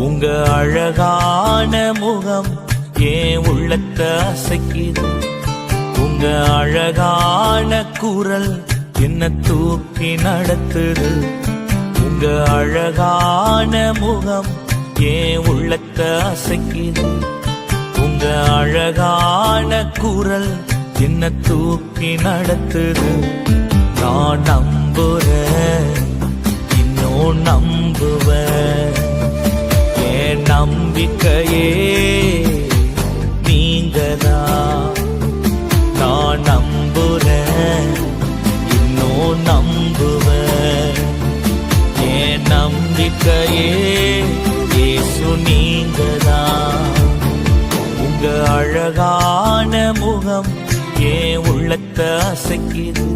உங்க அழகான முகம் ஏன் உள்ளத்தை அசைக்குது? உங்க அழகான குரல் என்ன தூக்கி நடத்துது? உங்க அழகான முகம் ஏன் உள்ளத்தை அசைக்குது? உங்க அழகான குரல் என்ன தூக்கி நடத்துது? நான் நம்புறேன் இன்னும் நம்புவேன். நம்பிக்கையே நீங்கதா? நான் நம்புறேன் இன்னும் நம்புவேன் என் நம்பிக்கையே இயேசு நீங்கதான் உங்க அழகான முகம் ஏன் உள்ளத்தை அசைக்குது.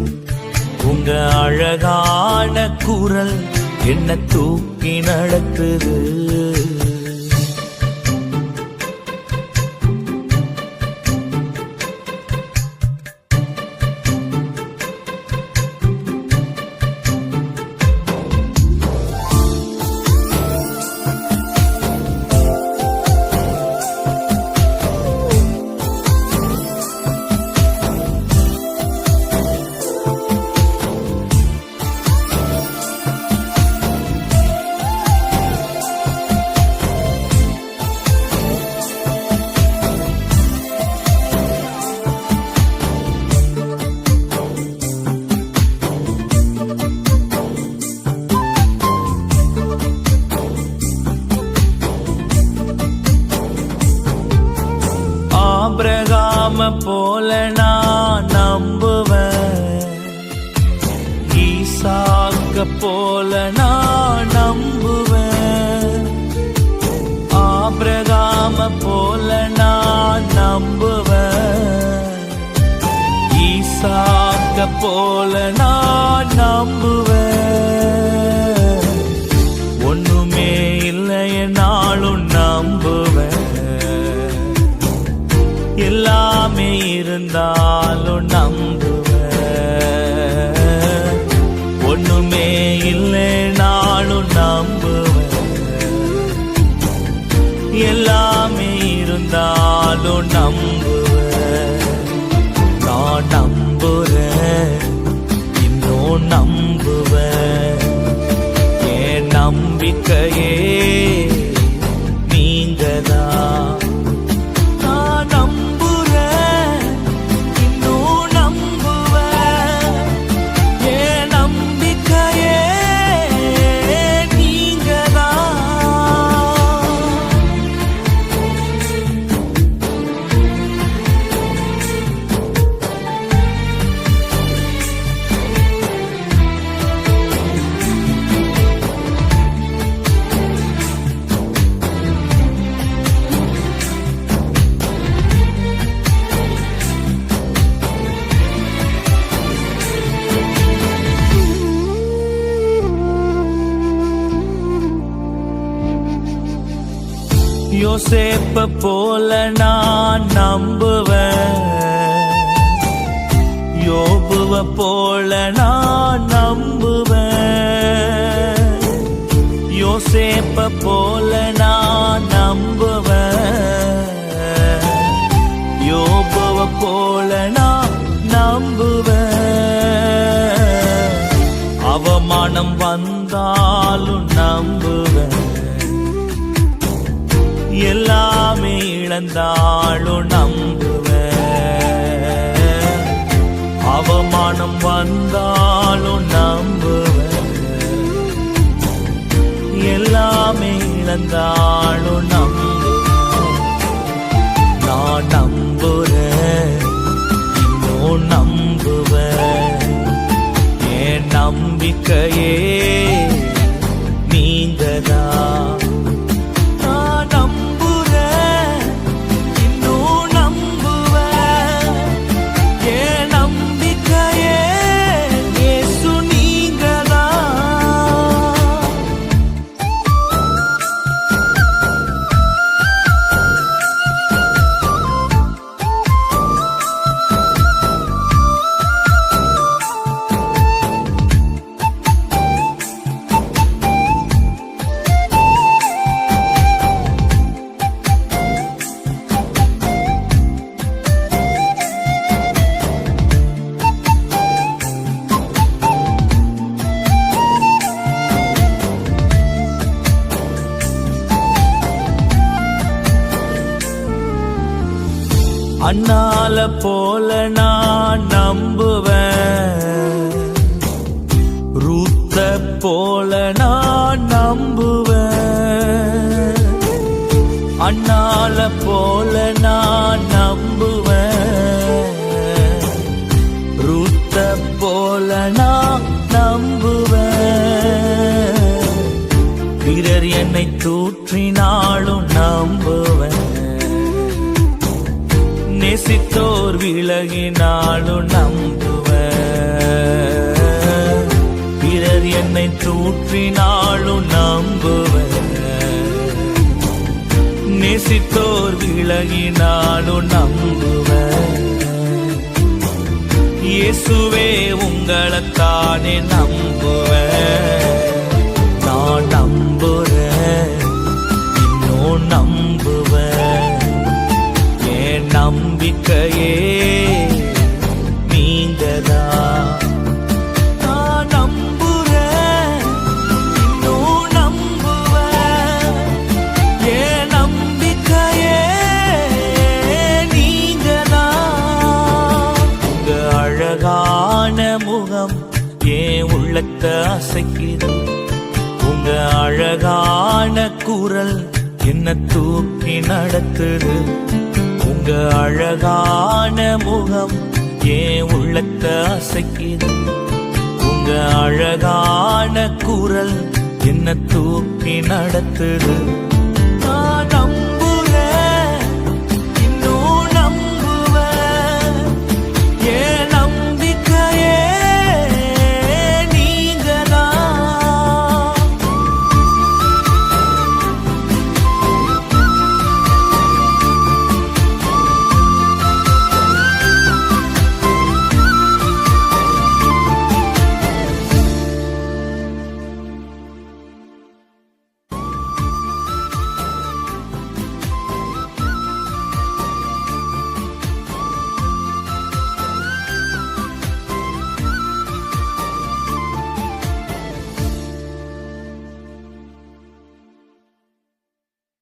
உங்க அழகான குரல் என்ன தூக்கி நடத்துது. ஈசாக்க போல நான் நம்புவேன். ஆபிரகாம போல நான் நம்புவேன். ஈசாக்க போல நான் lòng யோசேப்ப போல நான் நம்புவேன். யோபுவ போல நான் நம்புவேன். யோசேப்ப போல நான் நம்புவேன். யோபுவ போல நான் நம்புவேன். அவமானம் வந்தாலும் நம்புவேன். எல்லாமே இழந்தாலும் நம்புவேன் அவமானம் வந்தாலும் நம்புவேன் எல்லாமே இழந்தாலும் நம்புவேன் நான் நம்புறேன் இன்னும் நம்புவேன் என் நம்பிக்கையே அண்ணால போல நான் நம்புவேன். ரூத்த போல நான் நம்புவேன். அண்ணால போல நான் நம்புவேன். நேசித்தோர் விலகினாலும் நம்புவேன் பிறர் என்னை தூற்றினாலும் நம்புவேன் நேசித்தோர் விலகினாலும் நம்புவேன் இயேசுவே உங்களைத்தானே நம்புவேன் நம்பிக்கையே நீங்கதா நான் நம்புறேன் இன்னும் நம்புவேன். என் நம்பிக்கையே நீங்கதான் உங்க அழகான முகம் என் உள்ளத்தை அசைக்குது? உங்க அழகான குரல் என்ன தூக்கி நடத்துது? உங்க அழகான முகம் ஏன் உள்ளத்தை அசைக்குது? உங்க அழகான குரல் என்ன தூக்கி நடத்துது?